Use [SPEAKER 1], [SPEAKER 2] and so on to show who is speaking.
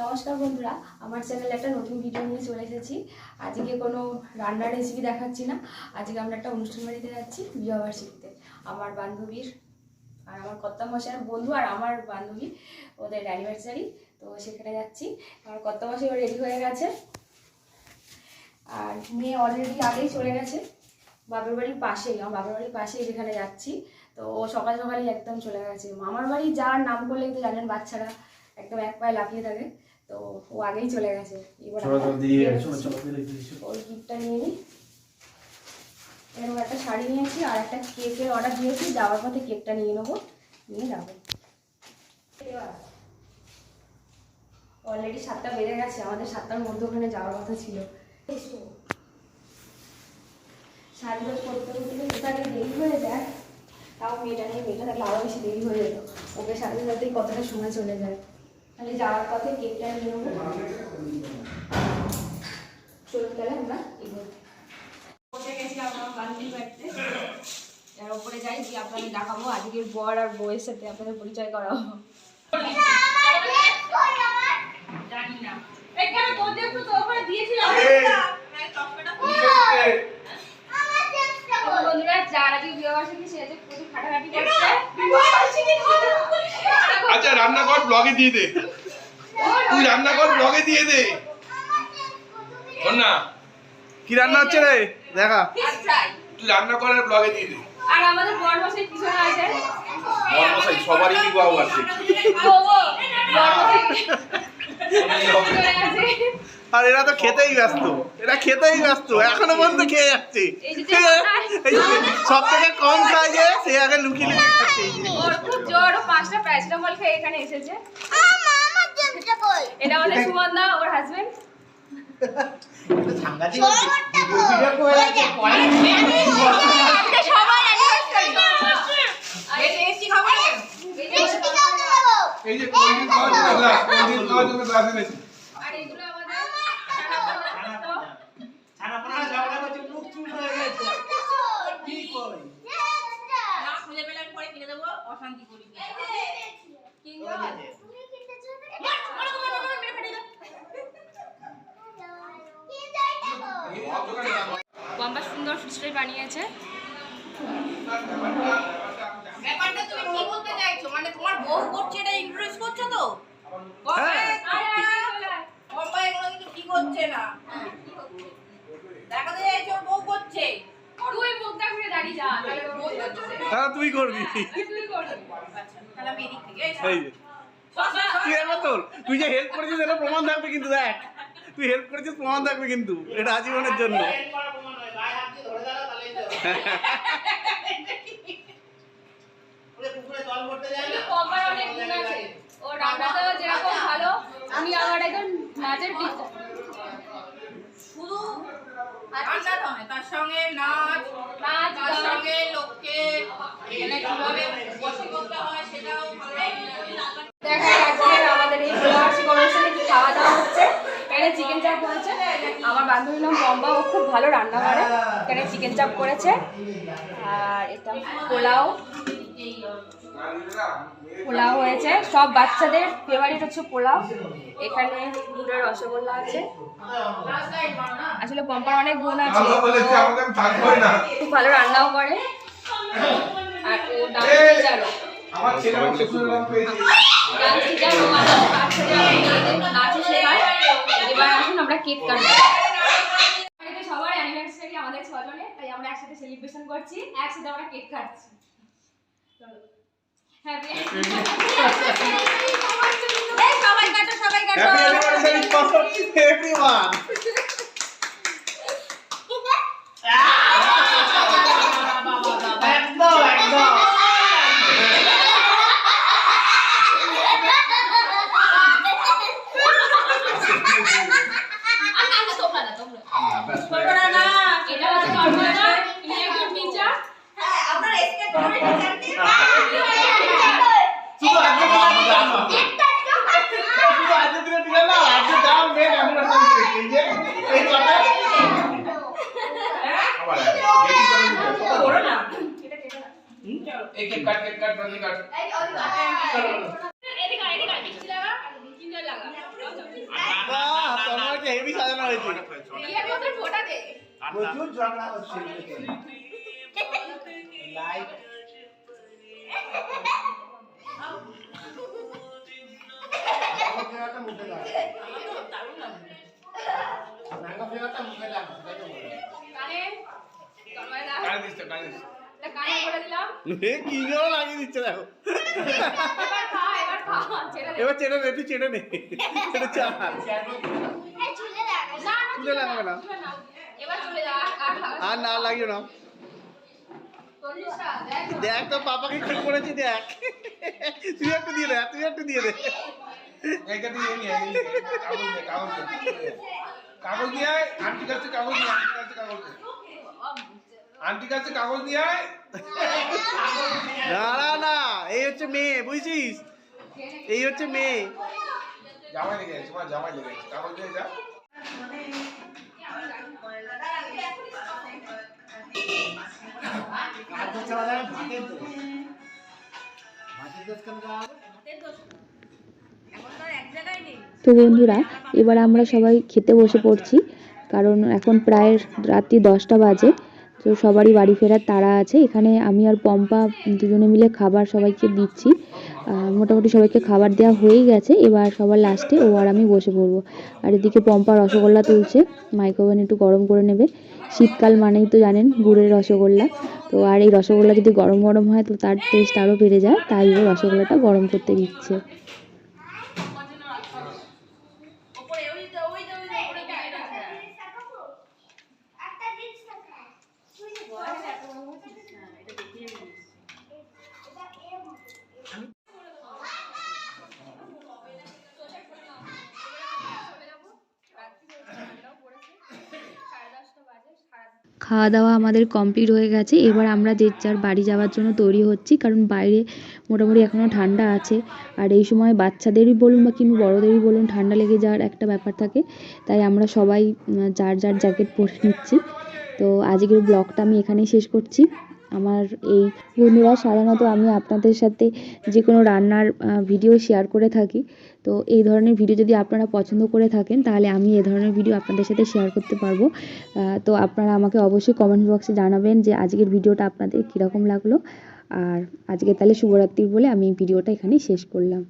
[SPEAKER 1] নমস্কার বন্ধুরা, আমার চ্যানেলে একটা নতুন ভিডিও নিয়ে চলে এসেছি। আজকে কোনো রান্নার রেসিপি দেখাচ্ছি না। আজকে আমরা একটা অনুষ্ঠান বাড়িতে যাচ্ছি বিবাহবার্ষিকীতে আমার বান্ধবীর আর আমার কর্তা বন্ধু আর আমার বান্ধবী, ওদের অ্যানিভার্সারি তো সেখানে যাচ্ছি। আমার কর্তা মশাই রেডি হয়ে গেছে। আর মেয়ে অলরেডি আগেই চলে গেছে। বাপের বাড়ির পাশেই, আমার বাপের বাড়ির পাশেই যেখানে যাচ্ছি। তো ও সকাল সকালই একদম চলে গেছে। মামার বাড়ি যাওয়ার নাম করলেই তো জানেন, বাচ্চারা একদম এক পায়ে লাফিয়ে থাকে। তো ও আগেই চলে গেছে। এবার। ওই গিফটটা নিয়ে নিই এরকম একটা শাড়ি নিয়েছি আর একটা কেকের অর্ডার দিয়েছি। যাওয়ার পথে কেকটা নিয়ে নেব। নিয়ে যাব। অলরেডি সাতটা বেজে গেছে। আমাদের সাতটার মধ্যে ওখানে যাওয়ার কথা ছিল। সাজগোজ করতে করতে দেরি হয়ে যায়। তাও মেয়েটা নেই মেয়েটা থাকলে আরও বেশি দেরি হয়ে যেত ওকে সাথে সাথেই কতটা সময় চলে যায়। তাহলে যাওয়ার পথে কেকটা নিয়ে নেব। চলুন তাহলে আমরা এগোই। আমার বান্ধবী বাড়িতে। এর উপরে যাই গিয়ে আপনাদের দেখাবো। আজকের বর আর বউয়ের সাথে আপনাদের পরিচয় করাবো। জানি না। এখানে দিয়েছিলাম। বন্ধুরা যার আজকে বিবাহবার্ষিকী সে আজকে প্রচুর খাটাখাটি করছে।
[SPEAKER 2] আচ্ছা রান্না কর ব্লগে দিয়ে দে। তুই রান্না কর ব্লগে দিয়ে দে। শোন না
[SPEAKER 3] কি রান্না হচ্ছে রে? দেখা।
[SPEAKER 2] তুই রান্না কর ব্লগে দিয়ে দে।
[SPEAKER 1] আর আমাদের বর মশাই পিছনে আছে।
[SPEAKER 2] মশাই সবারই বিবাহ আছে।
[SPEAKER 1] ও, ও, মশাই।
[SPEAKER 3] আর এরা তো খেতেই ব্যস্ত এরা খেতেই ব্যস্ত এখনও পর্যন্ত খেয়ে যাচ্ছে
[SPEAKER 1] এই যে যে-
[SPEAKER 3] সব থেকে কম খায় যে সে আগে লুকিয়ে লুকিয়ে খাচ্ছে
[SPEAKER 1] পাঁচটা প্যারাসিটামল খেয়ে এখানে এসেছে এটা আমাদের সুমন্দা ওর হাজবেন্ড
[SPEAKER 2] এই যে কোল্ড ড্রিঙ্ক খাওয়ার জন্য গ্লাস কোল্ড ড্রিঙ্ক খাওয়ার জন্য গ্লাস এনেছি
[SPEAKER 1] আর এগুলো আমাদের ছানাপোনা। কিংবা বাম্বা সুন্দর ফিস্টাই বানিয়েছে।
[SPEAKER 4] ব্যাপারটা তুমি কি বলতে চাইছো? মানে তোমার বউ করছে এটা ইন্ট্রোডিউস করছ তো?
[SPEAKER 3] হ্যাঁ।
[SPEAKER 4] বাবা এগুলো কিন্তু কি করছে না? দেখাতে চাইছো ওর বউ করছে।
[SPEAKER 1] তুই মুখটা ঘুরে দাঁড়িয়ে যা তাহলে বউ করছে।
[SPEAKER 3] হ্যাঁ তুই করবি।
[SPEAKER 1] তুই
[SPEAKER 3] যে তুই এবার তোর তুই যে হেল্প করেছিস এটা প্রমাণ থাকবে কিন্তু দেখ। তুই হেল্প করেছিস প্রমাণ থাকবে কিন্তু এটা আজীবনের জন্য।
[SPEAKER 1] আবার একজন নাচের
[SPEAKER 4] শুধু তার সঙ্গে নাচ
[SPEAKER 1] নাচ,
[SPEAKER 4] তার সঙ্গে লোককে কীভাবে বসে করতে হয় সেটাও ভালো
[SPEAKER 1] দেখো আজকে আমাদের এই বিবাহবার্ষিক অনুষ্ঠানে কি খাওয়া দাওয়া হচ্ছে এখানে চিকেন চাপ হয়েছে আমার বান্ধবীর নাম বম্বা ও খুব ভালো রান্না করে। এখানে চিকেন চাপ করেছে। আর এটা পোলাও। পোলাও হয়েছে। সব বাচ্চাদের ফেভারিট হচ্ছে পোলাও। এখানে দুটো রসগোল্লা আছে। আসলে পম্পার অনেক গুণ আছে। খুব ভালো রান্নাও করে। আর ও ডান্স টিচারও
[SPEAKER 2] আমার ছেলে আমাকে শুনে নাম পেয়েছে।
[SPEAKER 1] ডান্স টিচার বাচ্চাদের নাচে শেখায় এবার আসুন আমরা কেক কাটবো বাড়িতে সবার অ্যানিভার্সারি আমাদের ছজনে তাই আমরা একসাথে সেলিব্রেশন করছি একসাথে আমরা কেক কাটছি
[SPEAKER 4] সবাই কাটো সবাই কাটো
[SPEAKER 3] হ্যাপি অ্যানিভার্সারি টু এভরিওয়ান একদম একদম
[SPEAKER 1] তোমরা না তোমরা
[SPEAKER 4] ছোটরা না
[SPEAKER 1] এটা হচ্ছে নর্মাল ইনি একজন টিচার
[SPEAKER 4] হ্যাঁ আপনার এসকে করে টিচারকে
[SPEAKER 3] শুধু আজকে দিনে শুধু আজকে দিনে দিলে না আজকে যা মেন অ্যানিভার্সারি এই যে এই কথা
[SPEAKER 2] আবার দেখি চলো দিদি।
[SPEAKER 4] করো না
[SPEAKER 1] এটা কেটে না
[SPEAKER 2] এই cake cut cake cut Roni cut
[SPEAKER 4] এই অলি
[SPEAKER 1] এদিকে এদিকে মিষ্টি লাগা আর কিনে লাগা
[SPEAKER 3] হয়েছে।
[SPEAKER 4] দে।
[SPEAKER 5] প্রচুর ঝগড়া হচ্ছে লাইট মুখে লাগে ম্যাঙ্গো ফ্লেভারটা মুখে লাগে
[SPEAKER 6] কানে?
[SPEAKER 2] কানে তো, কানে দিস।
[SPEAKER 3] কি জন্য লাগিয়ে দিচ্ছে দেখো।
[SPEAKER 6] এবার খা এবার খা ছেড়ে দে।
[SPEAKER 3] এবার চেটে নে তুই চেটে নে। এটা চাল
[SPEAKER 6] না না
[SPEAKER 3] তুলে লাগাবে না।
[SPEAKER 6] তুলে নাও। এবার চলে যা আর
[SPEAKER 3] না। লাগিও না
[SPEAKER 6] দেখ।
[SPEAKER 3] দেখ তো পাপাকে কি করেছি দেখ। তুই একটু দিয়ে দে তুই একটু দিয়ে দে।
[SPEAKER 2] এইটা দিয়ে। কাগজ দে, কাগজ দে। কাগজ নিয়ে আয় আন্টি কাছে কাগজ নিয়ে আয়, আন্টির কাছে কাগজ দে আন্টির কাছে কাগজ নিয়ে আয়।
[SPEAKER 3] না না না এই হচ্ছে মেয়ে বুঝছিস? এই হচ্ছে মেয়ে।
[SPEAKER 2] জামাই লেগে গেছে তোমার জামাই লেগে গেছে। কাগজ নিয়ে যা।
[SPEAKER 4] তো
[SPEAKER 1] বন্ধুরা এবার আমরা সবাই খেতে বসে পড়ছি কারণ এখন প্রায় রাত্রি দশটা বাজে। তো সবারই বাড়ি ফেরার তাড়া আছে। এখানে আমি আর পম্পা দুজনে মিলে খাবার সবাইকে দিচ্ছি। মোটামুটি সবাইকে খাবার দেওয়া হয়েই গেছে। এবার সবার লাস্টে ও আর আমি বসে পড়ব। আর এদিকে পম্পা রসগোল্লা তুলছে। মাইক্রোওভেন একটু গরম করে নেবে। শীতকাল মানেই তো জানেন গুড়ের রসগোল্লা। তো আর এই রসগোল্লা যদি গরম গরম হয়, তো তার টেস্ট আরও বেড়ে যায়। তাই ও রসগোল্লাটা গরম করতে দিচ্ছে
[SPEAKER 4] ওপরে ওই তো ওই তো ওই তো ওপরে গায়ে আছে
[SPEAKER 1] খাওয়া দাওয়া আমাদের কমপ্লিট হয়ে গেছে। এবার আমরা যে যার বাড়ি যাওয়ার জন্য তৈরি হচ্ছি, কারণ বাইরে মোটামুটি এখনও ঠান্ডা আছে। আর এই সময় বাচ্চাদেরই বলুন বা কিংবা বড়োদেরই বলুন, ঠান্ডা লেগে যাওয়ার একটা ব্যাপার থাকে। তাই আমরা সবাই যার যার জ্যাকেট পরে নিচ্ছি। তো আজকের ব্লগটা আমি এখানেই শেষ করছি। আমার এই বন্ধুরা, সাধারণত আমি আপনাদের সাথে যে কোনো রান্নার ভিডিও শেয়ার করে থাকি। তো এই ধরনের ভিডিও যদি আপনারা পছন্দ করে থাকেন, তাহলে আমি এ ধরনের ভিডিও আপনাদের সাথে শেয়ার করতে পারব। তো আপনারা আমাকে অবশ্যই কমেন্ট বক্সে জানাবেন যে আজকের ভিডিওটা আপনাদের কীরকম লাগল। আর আজকে তাহলে শুভরাত্রি বলে আমি ভিডিওটা এখানেই শেষ করলাম।